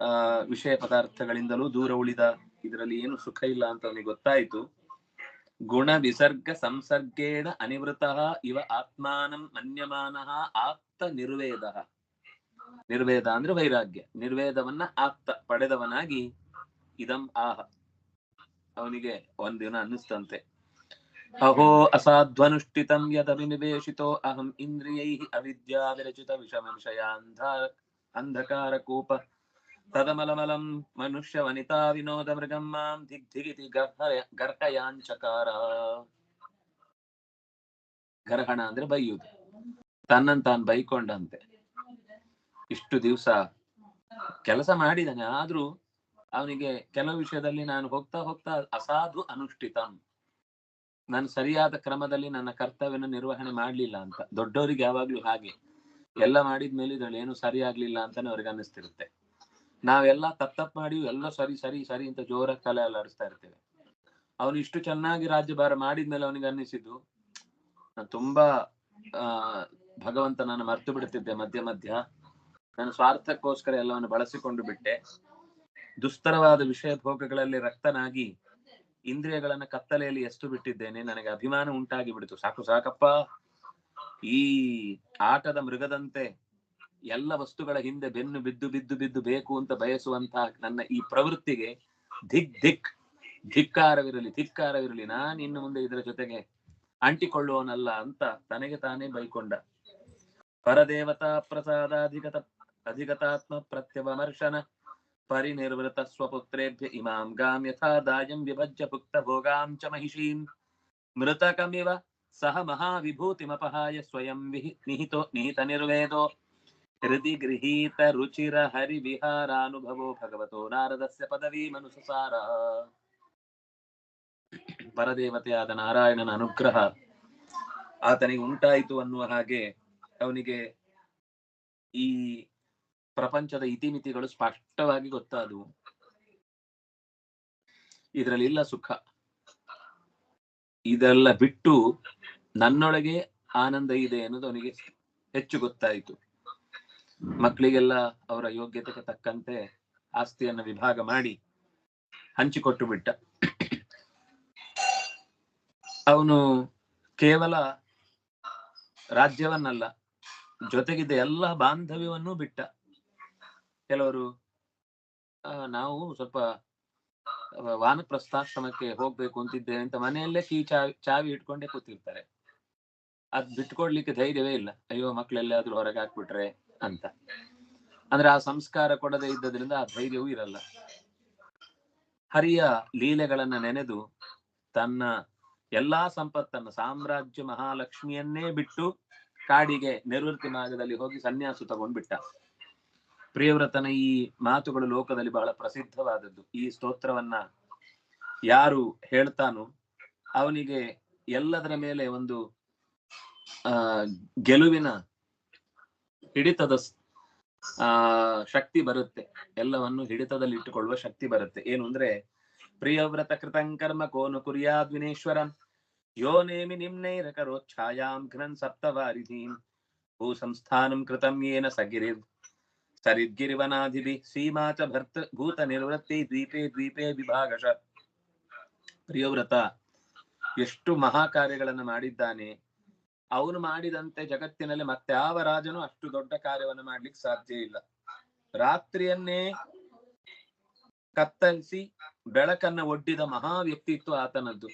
ಆ, ವಿಷಯ ಪದಾರ್ಥಗಳಿಂದಲೂ ದೂರ ಉಳಿದ ಇದರಲ್ಲಿ ಏನು ಸುಖ ಇಲ್ಲ ಅಂತ ಅವನಿಗೆ ಗೊತ್ತಾಯ್ತು. ಗುಣ ವಿಸರ್ಗ ಸಂಸರ್ಗೇಣ ಅನಿವೃತ ಇವ ಆತ್ಮಾನಂ ಮನ್ಯಮಾನ ಆಪ್ತ ನಿರ್ವೇದ. ನಿರ್ವೇದ ಅಂದ್ರೆ ವೈರಾಗ್ಯ. ನಿರ್ವೇದವನ್ನ ಆಪ್ತ, ಪಡೆದವನಾಗಿ ಇದಂ ಆಹ. ಅವನಿಗೆ ಒಂದಿನ ಅನ್ನಿಸ್ತಂತೆ. ಅಹೋ ಅಸಾಧ್ವನುಷ್ಠಿತಂ ಯದವಿನಿವೇಶಿತೋ ಅಹಂ ಇಂದ್ರಿಯೈ ಅವಿದ್ಯಾ ವಿರಚಿತ ವಿಷಮ ವಿಷಯಾಂಧ ಅಂಧಕಾರ ಕೂಪ. ತದಮಲಮಲಂ ಮನುಷ್ಯ ವನಿತಾ ವಿನೋದ ಮೃಗಂ ಮಾಂ ದಿಗ್ಧಿಗಿತಿ ಗರ್ಹಯ, ಗರ್ಹಯಾಂಚಕಾರ. ಗರ್ಹಣ ಅಂದ್ರೆ ಬೈಯುವುದು. ತನ್ನನ್ ತಾನ್ ಬೈಕೊಂಡಂತೆ. ಇಷ್ಟು ದಿವಸ ಕೆಲಸ ಮಾಡಿದಾನೆ, ಆದ್ರೂ ಅವನಿಗೆ ಕೆಲವು ವಿಷಯದಲ್ಲಿ ನಾನು ಹೋಗ್ತಾ ಹೋಗ್ತಾ ಅಸಾಧು ಅನುಷ್ಠಿತ. ನಾನು ಸರಿಯಾದ ಕ್ರಮದಲ್ಲಿ ನನ್ನ ಕರ್ತವ್ಯನ ನಿರ್ವಹಣೆ ಮಾಡ್ಲಿಲ್ಲ ಅಂತ. ದೊಡ್ಡವರಿಗೆ ಯಾವಾಗ್ಲೂ ಹಾಗೆ. ಎಲ್ಲ ಮಾಡಿದ್ಮೇಲೆ ಇದ್ರಲ್ಲಿ ಏನು ಸರಿ ಆಗ್ಲಿಲ್ಲ ಅಂತಾನೆ ಅವ್ರಿಗೆ ಅನ್ನಿಸ್ತಿರುತ್ತೆ. ನಾವೆಲ್ಲ ತಪ್ಪು ಮಾಡಿ ಎಲ್ಲ ಸರಿ ಸರಿ ಸರಿ ಅಂತ ಜೋರಾಗಿ ಕಲೆ ಅಲ್ಲಾಡಿಸ್ತಾ ಇರ್ತೇವೆ. ಅವನು ಇಷ್ಟು ಚೆನ್ನಾಗಿ ರಾಜ್ಯಭಾರ ಮಾಡಿದ್ಮೇಲೆ ಅವನಿಗೆ ಅನ್ನಿಸಿದ್ದು, ನಾನು ತುಂಬಾ, ಆ ಭಗವಂತ ನಾನು ಮರ್ತು ಬಿಡುತ್ತಿದ್ದೆ ಮಧ್ಯ ಮಧ್ಯ. ನಾನು ಸ್ವಾರ್ಥಕ್ಕೋಸ್ಕರ ಎಲ್ಲವನ್ನು ಬಳಸಿಕೊಂಡು ಬಿಟ್ಟೆ. ದುಸ್ತರವಾದ ವಿಷಯ ಭೋಗಗಳಲ್ಲಿ ರಕ್ತನಾಗಿ ಇಂದ್ರಿಯಗಳನ್ನ ಕತ್ತಲೆಯಲ್ಲಿ ಎಷ್ಟು ಬಿಟ್ಟಿದ್ದೇನೆ. ನನಗೆ ಅಭಿಮಾನ ಉಂಟಾಗಿ ಬಿಡಿತು. ಸಾಕು, ಸಾಕಪ್ಪ. ಈ ಆಟದ ಮೃಗದಂತೆ ಎಲ್ಲ ವಸ್ತುಗಳ ಹಿಂದೆ ಬೆನ್ನು ಬಿದ್ದು ಬಿದ್ದು ಬಿದ್ದು ಬೇಕು ಅಂತ ಬಯಸುವಂತಹ ನನ್ನ ಈ ಪ್ರವೃತ್ತಿಗೆ ಧಿಕ್ ಧಿಕ್, ಧಿಕ್ಕಾರವಿರಲಿ ಧಿಕ್ಕಾರವಿರಲಿ. ನಾನು ಇನ್ನು ಮುಂದೆ ಇದರ ಜೊತೆಗೆ ಅಂಟಿಕೊಳ್ಳುವನಲ್ಲ ಅಂತ ತನಗೆ ತಾನೇ ಬೈಕೊಂಡ. ಪರದೇವತಾ ಪ್ರಸಾದಾಧಿಗತ ದಾಯಂ ವಿಭಜ್ಯ ಭುಕ್ತ ಭೋಗಾಂ ಚ ಮಹಿಷೀಂ ಮೃತಕಮಿವ ಸಹ ಮಹಾವಿಭೂತಿಮಪಹಾಯ ಸ್ವಯಂ ವಿಹಿ ನಿಹಿತೋ ನಿಹಿತ ನಿರ್ವೇದೋ ಹೃದಿ ಗೃಹೀತ ರುಚಿರ ಹರಿ ವಿಹಾರಾನುಭವೋ ಭಗವತೋ ನಾರದಸ್ಯ ಪದವಿ ಮನುಸಸಾರ ಪರದೇವತೆಯಾದ ನಾರಾಯಣನ ಅನುಗ್ರಹ ಆತನಿಗೆ ಉಂಟಾಯಿತು ಅನ್ನುವ ಹಾಗೆ ಅವನಿಗೆ ಈ ಪ್ರಪಂಚದ ಇತಿಮಿತಿಗಳು ಸ್ಪಷ್ಟವಾಗಿ ಗೊತ್ತಾದವು. ಇದರಲ್ಲಿ ಇಲ್ಲ ಸುಖ. ಇದೆಲ್ಲ ಬಿಟ್ಟು ನನ್ನೊಳಗೆ ಆನಂದ ಇದೆ ಅನ್ನೋದು ಅವನಿಗೆ ಹೆಚ್ಚು ಗೊತ್ತಾಯಿತು. ಮಕ್ಕಳಿಗೆಲ್ಲ ಅವರ ಯೋಗ್ಯತೆಗೆ ತಕ್ಕಂತೆ ಆಸ್ತಿಯನ್ನ ವಿಭಾಗ ಮಾಡಿ ಹಂಚಿಕೊಟ್ಟು ಬಿಟ್ಟ. ಅವನು ಕೇವಲ ರಾಜ್ಯವನ್ನಲ್ಲ, ಜೊತೆಗಿದ್ದ ಎಲ್ಲ ಬಾಂಧವ್ಯವನ್ನೂ ಬಿಟ್ಟ. ಕೆಲವರು ನಾವು ಸ್ವಲ್ಪ ವಾನಪ್ರಸ್ಥಾಶ್ರಮಕ್ಕೆ ಹೋಗ್ಬೇಕು ಅಂತಿದ್ದೇವೆ ಅಂತ ಮನೆಯಲ್ಲೇ ಕೀ ಚಾವಿ ಚಾವಿ ಇಟ್ಕೊಂಡೇ ಕೂತಿರ್ತಾರೆ. ಅದ್ ಬಿಟ್ಕೊಡ್ಲಿಕ್ಕೆ ಧೈರ್ಯವೇ ಇಲ್ಲ. ಅಯ್ಯೋ ಮಕ್ಕಳೆಲ್ಲಾದ್ರೂ ಹೊರಗೆ ಹಾಕ್ಬಿಟ್ರೆ ಅಂತ. ಅಂದ್ರೆ ಆ ಸಂಸ್ಕಾರ ಕೊಡದೇ ಇದ್ದದ್ರಿಂದ ಆ ಧೈರ್ಯವೂ ಇರಲ್ಲ. ಹರಿಯ ಲೀಲೆಗಳನ್ನ ನೆನೆದು ತನ್ನ ಎಲ್ಲಾ ಸಂಪತ್ತನ್ನು ಸಾಮ್ರಾಜ್ಯ ಮಹಾಲಕ್ಷ್ಮಿಯನ್ನೇ ಬಿಟ್ಟು ಕಾಡಿಗೆ ನಿರ್ವೃತ್ತಿ ಮಾರ್ಗದಲ್ಲಿ ಹೋಗಿ ಸನ್ಯಾಸ ತಗೊಂಡ್ಬಿಟ್ಟ. ಪ್ರಿಯವ್ರತನ ಈ ಮಾತುಗಳು ಲೋಕದಲ್ಲಿ ಬಹಳ ಪ್ರಸಿದ್ಧವಾದದ್ದು. ಈ ಸ್ತೋತ್ರವನ್ನ ಯಾರು ಹೇಳ್ತಾನೋ ಅವನಿಗೆ ಎಲ್ಲದರ ಮೇಲೆ ಒಂದು, ಆ, ಗೆಲುವಿನ ಹಿಡಿತದ ಆ, ಶಕ್ತಿ ಬರುತ್ತೆ. ಎಲ್ಲವನ್ನು ಹಿಡಿತದಲ್ಲಿ ಇಟ್ಟುಕೊಳ್ಳುವ ಶಕ್ತಿ ಬರುತ್ತೆ. ಏನು ಅಂದ್ರೆ, ಪ್ರಿಯವ್ರತ ಕೃತಂಕರ್ಮ ಕೋನು ಕುರ್ಯಾದ್ವಿನೇಶ್ವರನ್ ಯೋ ನೇಮಿ ನಿಮ್ನೈರ ಕರೋಚ್ಛಾಯಾಂ ಘ್ನನ್ ಸಪ್ತವಾರಿಧೀಂ ಭೂ ಸಂಸ್ಥಾನಂ ಕೃತಂ ಯೇನ ಸಗಿರಿರ್ ಸರಿದ್ಗಿರಿವನಾಧಿಭಿ ಸೀಮಾ ಚ ಭರ್ತ ಭೂತ ನಿರ್ವೃತ್ತಿ ದ್ವೀಪೆ ದ್ವೀಪೆ ವಿಭಾಗಶ ಪ್ರಿಯವ್ರತ ಎಷ್ಟು ಮಹಾ ಕಾರ್ಯಗಳನ್ನು ಮಾಡಿದ್ದಾನೆ? ಅವನು ಮಾಡಿದಂತೆ ಜಗತ್ತಿನಲ್ಲಿ ಮತ್ಯಾವ ರಾಜನು ಅಷ್ಟು ದೊಡ್ಡ ಕಾರ್ಯವನ್ನು ಮಾಡ್ಲಿಕ್ಕೆ ಸಾಧ್ಯ ಇಲ್ಲ. ರಾತ್ರಿಯನ್ನೇ ಕತ್ತರಿಸಿ ಬೆಳಕನ್ನ ಒಡ್ಡಿದ ಮಹಾ ವ್ಯಕ್ತಿತ್ವ ಆತನದ್ದು.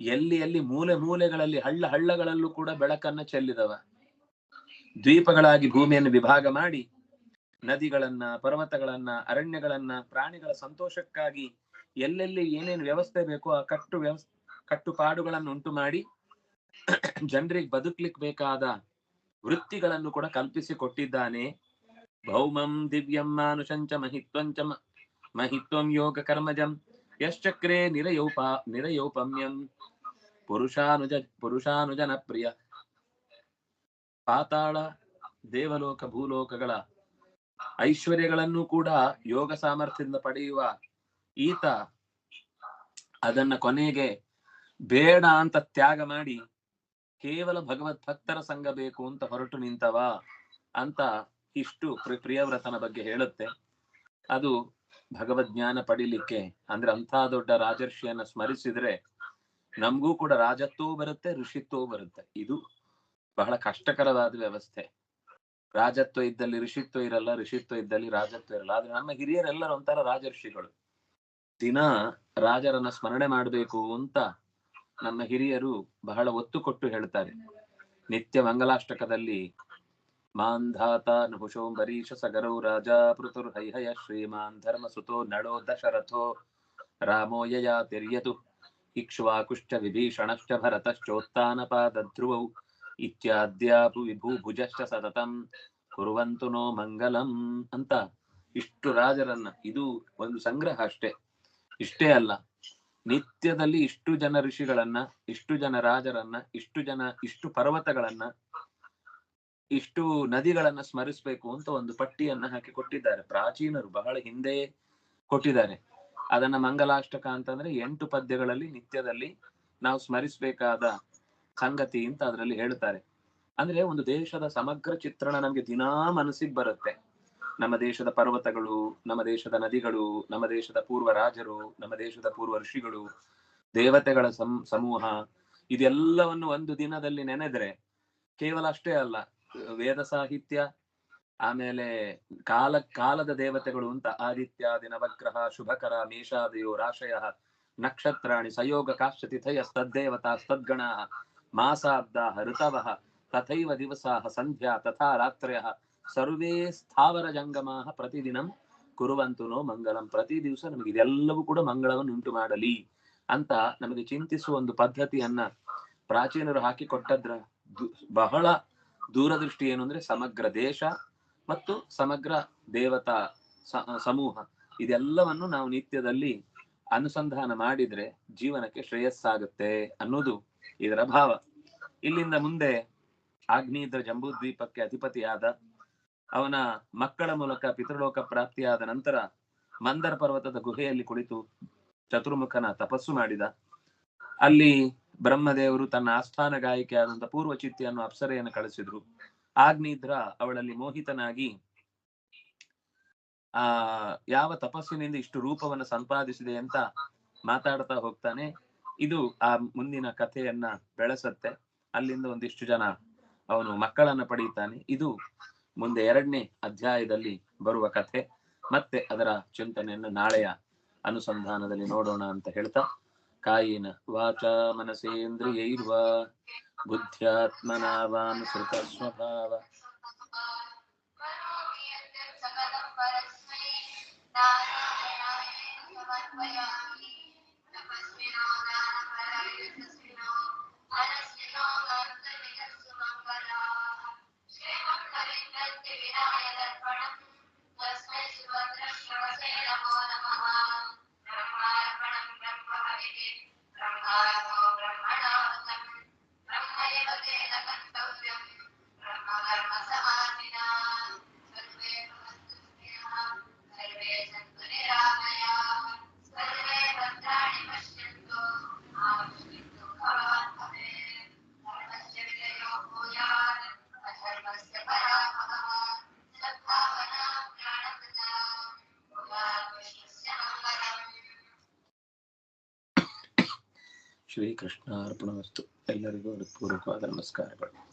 ಎಲ್ಲಿ ಎಲ್ಲಿ ಮೂಲೆ ಮೂಲೆಗಳಲ್ಲಿ ಹಳ್ಳ ಹಳ್ಳಗಳಲ್ಲೂ ಕೂಡ ಬೆಳಕನ್ನ ಚೆಲ್ಲಿದವ. ದ್ವೀಪಗಳಾಗಿ ಭೂಮಿಯನ್ನು ವಿಭಾಗ ಮಾಡಿ ನದಿಗಳನ್ನ, ಪರ್ವತಗಳನ್ನ, ಅರಣ್ಯಗಳನ್ನ, ಪ್ರಾಣಿಗಳ ಸಂತೋಷಕ್ಕಾಗಿ ಎಲ್ಲೆಲ್ಲಿ ಏನೇನು ವ್ಯವಸ್ಥೆ ಬೇಕೋ ಆ ಕಟ್ಟು ವ್ಯವಸ್ಥೆ ಕಟ್ಟುಪಾಡುಗಳನ್ನು ಉಂಟು ಮಾಡಿ ಜನರಿಗೆ ಬದುಕ್ಲಿಕ್ ಬೇಕಾದ ವೃತ್ತಿಗಳನ್ನು ಕೂಡ ಕಲ್ಪಿಸಿ ಕೊಟ್ಟಿದ್ದಾನೆ. ಭೌಮಂ ದಿವ್ಯಂ ಮಾನುಷಂಚ ಮಹಿತ್ವಂಚ ಮಹಿತ್ವಂ ಯೋಗ ಕರ್ಮಜಂ ಯಶ್ಚಕ್ರೇ ನಿರಯೌಪ, ನಿರಯೋಪಮ್ಯಂ. ಪುರುಷಾನುಜ ಪುರುಷಾನುಜನ ಪ್ರಿಯ ಪಾತಾಳ ದೇವಲೋಕ ಭೂಲೋಕಗಳ ಐಶ್ವರ್ಯಗಳನ್ನು ಕೂಡ ಯೋಗ ಸಾಮರ್ಥ್ಯದಿಂದ ಪಡೆಯುವ ಈತ ಅದನ್ನ ಕೊನೆಗೆ ಬೇಡ ಅಂತ ತ್ಯಾಗ ಮಾಡಿ ಕೇವಲ ಭಗವತ್ ಭಕ್ತರ ಸಂಘ ಬೇಕು ಅಂತ ಹೊರಟು ನಿಂತವ ಅಂತ ಇಷ್ಟು ಪ್ರಿ- ಪ್ರಿಯವ್ರತನ ಬಗ್ಗೆ ಹೇಳುತ್ತೆ. ಅದು ಭಗವದ್ ಜ್ಞಾನ ಪಡಿಲಿಕ್ಕೆ ಅಂದ್ರೆ ಅಂಥ ದೊಡ್ಡ ರಾಜರ್ಷಿಯನ್ನ ಸ್ಮರಿಸಿದ್ರೆ ನಮಗೂ ಕೂಡ ರಾಜತ್ವವೂ ಬರುತ್ತೆ, ಋಷಿತ್ವವೂ ಬರುತ್ತೆ. ಇದು ಬಹಳ ಕಷ್ಟಕರವಾದ ವ್ಯವಸ್ಥೆ. ರಾಜತ್ವ ಇದ್ದಲ್ಲಿ ಋಷಿತ್ವ ಇರಲ್ಲ, ಋಷಿತ್ವ ಇದ್ದಲ್ಲಿ ರಾಜತ್ವ ಇರಲ್ಲ. ಆದ್ರೆ ನಮ್ಮ ಹಿರಿಯರೆಲ್ಲರೂ ಒಂಥರ ರಾಜರ್ಷಿಗಳು. ದಿನ ರಾಜರನ್ನ ಸ್ಮರಣೆ ಮಾಡಬೇಕು ಅಂತ ನಮ್ಮ ಹಿರಿಯರು ಬಹಳ ಒತ್ತು ಕೊಟ್ಟು ಹೇಳ್ತಾರೆ. ನಿತ್ಯ ಮಂಗಲಾಷ್ಟಕದಲ್ಲಿ ಮಾಂಧಾತ ನಹುಶೋಂಬರೀಶ ಸಗರೌ ರಾಜ ಪೃತುರ್ ಹೈಹಯ ಶ್ರೀಮಾನ್ ಧರ್ಮಸುತೋ ನಳೋ ದಶರಥೋ ರಾಮೋ ಯಯಾ ತಿರ್ಯತು. ಇಕ್ಷ್ವಾಕುಶ್ಚ ವಿಭೀಷಣಶ್ಚ ಭರತಶ್ಚೋತ್ಥಾನಪಾದಧ್ರುವೌ ಇತ್ಯಾದ್ಯಾಪು ವಿಭೂಭುಜಶ್ಚ ಸತತಂ ಕುರುವಂತು ನೋ ಮಂಗಲಂ ಅಂತ ಇಷ್ಟು ರಾಜರನ್ನ ಇದು ಒಂದು ಸಂಗ್ರಹ ಅಷ್ಟೇ। ಇಷ್ಟೇ ಅಲ್ಲ। ನಿತ್ಯದಲ್ಲಿ ಇಷ್ಟು ಜನ ಋಷಿಗಳನ್ನ ಇಷ್ಟು ಜನ ರಾಜರನ್ನ ಇಷ್ಟು ಜನ ಇಷ್ಟು ಪರ್ವತಗಳನ್ನ ಇಷ್ಟು ನದಿಗಳನ್ನ ಸ್ಮರಿಸ್ಬೇಕು ಅಂತ ಒಂದು ಪಟ್ಟಿಯನ್ನ ಹಾಕಿ ಕೊಟ್ಟಿದ್ದಾರೆ. ಪ್ರಾಚೀನರು ಬಹಳ ಹಿಂದೆ ಕೊಟ್ಟಿದ್ದಾರೆ. ಅದನ್ನ ಮಂಗಲಾಷ್ಟಕ ಅಂತಂದ್ರೆ ಎಂಟು ಪದ್ಯಗಳಲ್ಲಿ ನಿತ್ಯದಲ್ಲಿ ನಾವು ಸ್ಮರಿಸಬೇಕಾದ ಸಂಗತಿ ಅಂತ ಅದರಲ್ಲಿ ಹೇಳ್ತಾರೆ. ಅಂದ್ರೆ ಒಂದು ದೇಶದ ಸಮಗ್ರ ಚಿತ್ರಣ ನಮ್ಗೆ ದಿನಾ ಮನಸ್ಸಿಗೆ ಬರುತ್ತೆ. ನಮ್ಮ ದೇಶದ ಪರ್ವತಗಳು, ನಮ್ಮ ದೇಶದ ನದಿಗಳು, ನಮ್ಮ ದೇಶದ ಪೂರ್ವ ರಾಜರು, ನಮ್ಮ ದೇಶದ ಪೂರ್ವ ಋಷಿಗಳು, ದೇವತೆಗಳ ಸಮೂಹ ಇದೆಲ್ಲವನ್ನು ಒಂದು ದಿನದಲ್ಲಿ ನೆನೆದ್ರೆ ಕೇವಲ ಅಷ್ಟೇ ಅಲ್ಲ, ವೇದ ಸಾಹಿತ್ಯ, ಆಮೇಲೆ ಕಾಲ, ಕಾಲದ ದೇವತೆಗಳು ಅಂತ ಆದಿತ್ಯ, ದಿನವಗ್ರಹ, ಶುಭಕರ, ಮೇಷಾದಯೋ, ರಾಶಯ, ನಕ್ಷತ್ರಾಣಿ, ಸಯೋಗ ಕಾಶ್ಯತಿಥಯ ಸದ್ದೇವತಾ ತದ್ಗಣ ಮಾಸಾಬ್ದ ಋತವ ತಥೈವ ದಿವಸ ಸಂಧ್ಯಾ ತಥಾ ರಾತ್ರ್ಯ. ಸರ್ವೇ ಸ್ಥಾವರ ಜಂಗಮಾ ಪ್ರತಿದಿನಂ ಕುರುವಂತು ನೋ ಮಂಗಳಂ ಪ್ರತಿ ದಿವಸ ನಮಗೆ ಇದೆಲ್ಲವೂ ಕೂಡ ಮಂಗಳವನ್ನು ಉಂಟು ಮಾಡಲಿ ಅಂತ ನಮಗೆ ಚಿಂತಿಸುವ ಒಂದು ಪದ್ಧತಿಯನ್ನ ಪ್ರಾಚೀನರು ಹಾಕಿಕೊಟ್ಟದ್ರ ಬಹಳ ದೂರದೃಷ್ಟಿ ಏನು ಅಂದ್ರೆ ಸಮಗ್ರ ದೇಶ ಮತ್ತು ಸಮಗ್ರ ದೇವತಾ ಸಮೂಹ. ಇದೆಲ್ಲವನ್ನು ನಾವು ನಿತ್ಯದಲ್ಲಿ ಅನುಸಂಧಾನ ಮಾಡಿದ್ರೆ ಜೀವನಕ್ಕೆ ಶ್ರೇಯಸ್ಸಾಗುತ್ತೆ ಅನ್ನೋದು ಇದರ ಭಾವ. ಇಲ್ಲಿಂದ ಮುಂದೆ ಆಗ್ನೇದ್ರ ಜಂಬೂದ್ವೀಪಕ್ಕೆ ಅಧಿಪತಿಯಾದ ಅವನ ಮಕ್ಕಳ ಮೂಲಕ ಪಿತೃಲೋಕ ಪ್ರಾಪ್ತಿಯಾದ ನಂತರ ಮಂದರ ಪರ್ವತದ ಗುಹೆಯಲ್ಲಿ ಕುಳಿತು ಚತುರ್ಮುಖನ ತಪಸ್ಸು ಮಾಡಿದ. ಅಲ್ಲಿ ಬ್ರಹ್ಮದೇವರು ತನ್ನ ಆಸ್ಥಾನ ಗಾಯಕಿಯಾದಂತ ಪೂರ್ವ ಚಿತ್ತಿಯನ್ನು ಅಪ್ಸರೆಯನ್ನು ಕಳಿಸಿದ್ರು. ಆಗ್ನಿದ್ರ ಅವಳಲ್ಲಿ ಮೋಹಿತನಾಗಿ, ಆ, ಯಾವ ತಪಸ್ಸಿನಿಂದ ಇಷ್ಟು ರೂಪವನ್ನು ಸಂಪಾದಿಸಿದೆ ಅಂತ ಮಾತಾಡ್ತಾ ಹೋಗ್ತಾನೆ. ಇದು ಆ ಮುಂದಿನ ಕಥೆಯನ್ನ ಬೆಳೆಸತ್ತೆ. ಅಲ್ಲಿಂದ ಒಂದಿಷ್ಟು ಜನ ಅವನು ಮಕ್ಕಳನ್ನ ಪಡೆಯುತ್ತಾನೆ. ಇದು ಮುಂದೆ ಎರಡನೇ ಅಧ್ಯಾಯದಲ್ಲಿ ಬರುವ ಕಥೆ. ಮತ್ತೆ ಅದರ ಚಿಂತನೆಯನ್ನು ನಾಳೆಯ ಅನುಸಂಧಾನದಲ್ಲಿ ನೋಡೋಣ ಅಂತ ಹೇಳ್ತಾ, ಕಾಯಿನ ವಾಚ ಮನಸೇಂದ್ರಿಯೈರ್ವ ಬುದ್ಧ್ಯಾತ್ಮನಾವಾನುಸೃತ ಸ್ವಭಾವ. ಶ್ರೀಕೃಷ್ಣ ಅರ್ಪಣವಸ್ತು ಎಲ್ಲರಿಗೂ ಹೃತ್ಪೂರ್ವಕವಾದ ನಮಸ್ಕಾರಗಳು.